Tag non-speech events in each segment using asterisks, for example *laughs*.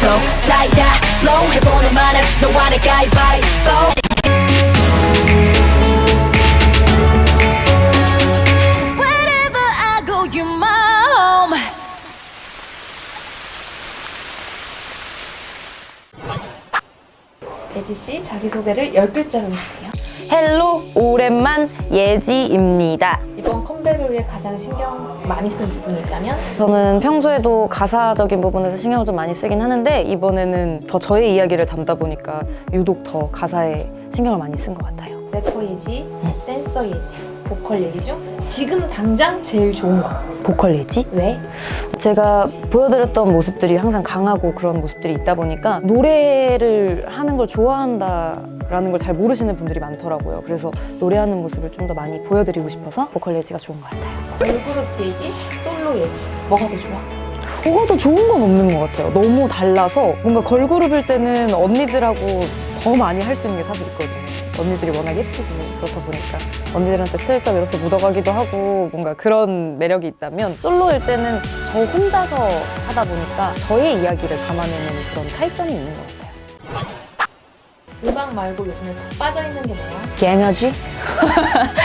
속 사이다 Flow 해보는 만한 너와 내 가위바위보 예지 씨 자기소개를 10글자로 해주세요. 헬로 오랜만 예지입니다. 컴백을 위해 가장 신경 많이 쓴 부분이 있다면? 저는 평소에도 가사적인 부분에서 신경을 좀 많이 쓰긴 하는데 이번에는 더 저의 이야기를 담다 보니까 유독 더 가사에 신경을 많이 쓴 것 같아요. 래퍼 예지, 댄서 예지, 보컬 예지 중 지금 당장 제일 좋은 거. 보컬 예지? 왜? 제가 보여드렸던 모습들이 항상 강하고 그런 모습들이 있다 보니까 노래를 하는 걸 좋아한다 라는 걸 잘 모르시는 분들이 많더라고요. 그래서 노래하는 모습을 좀 더 많이 보여드리고 싶어서 보컬 예지가 좋은 것 같아요. 걸그룹 예지, 솔로 예지. 뭐가 더 좋아? 뭐가 더 좋은 건 없는 것 같아요. 너무 달라서 뭔가 걸그룹일 때는 언니들하고 더 많이 할 수 있는 게 사실 있거든요. 언니들이 워낙 예쁘고 그렇다 보니까 언니들한테 슬쩍 이렇게 묻어가기도 하고 뭔가 그런 매력이 있다면 솔로일 때는 저 혼자서 하다 보니까 저의 이야기를 담아내는 그런 차이점이 있는 것 같아요. 음악 말고 요즘에 푹 빠져있는 게 뭐야? *laughs* 강아지?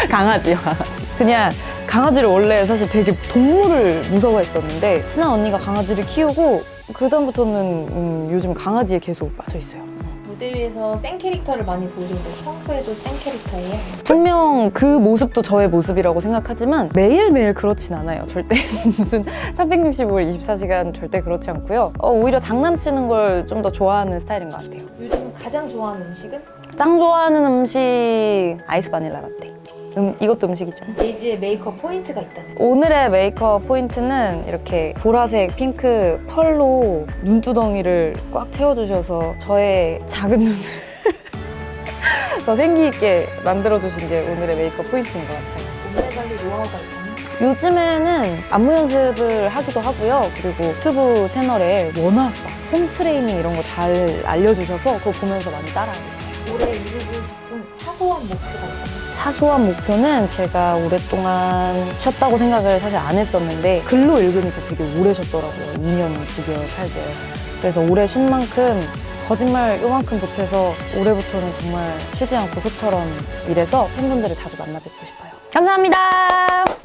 강아지요, 강아지. 그냥 강아지를 원래 사실 되게 동물을 무서워했었는데 친한 언니가 강아지를 키우고 그다음부터는 음, 요즘 강아지에 계속 빠져 있어요. 무대 위에서 센 캐릭터를 많이 보여주는데 평소에도 센 캐릭터예요? 분명 그 모습도 저의 모습이라고 생각하지만 매일매일 그렇진 않아요. 절대 *laughs* 무슨 365일 24시간 절대 그렇지 않고요. 어, 오히려 장난치는 걸 좀 더 좋아하는 스타일인 것 같아요. 요즘 가장 좋아하는 음식은? 짱 좋아하는 음식 아이스 바닐라 라떼. 음, 이것도 음식이죠. 예지의 메이크업 포인트가 있다면? 오늘의 메이크업 포인트는 이렇게 보라색 핑크 펄로 눈두덩이를 꽉 채워주셔서 저의 작은 눈을 *laughs* 더 생기 있게 만들어주신 게 오늘의 메이크업 포인트인 것 같아요. 몸매 관리 노하우가 있다면? 요즘에는 안무 연습을 하기도 하고요. 그리고 유튜브 채널에 워낙 막홈 트레이닝 이런 거 잘 알려주셔서 그거 보면서 많이 따라하고 있어요. 올해 이루고 싶은 사소한 목표가 있다면? 사소한 목표는 제가 오랫동안 쉬었다고 생각을 사실 안 했었는데 글로 읽으니까 되게 오래 쉬었더라고요. 2년, 9개월, 8개월. 그래서 오래 쉰 만큼 거짓말 요만큼 못해서 올해부터는 정말 쉬지 않고 소처럼 일해서 팬분들을 자주 만나 뵙고 싶어요. 감사합니다.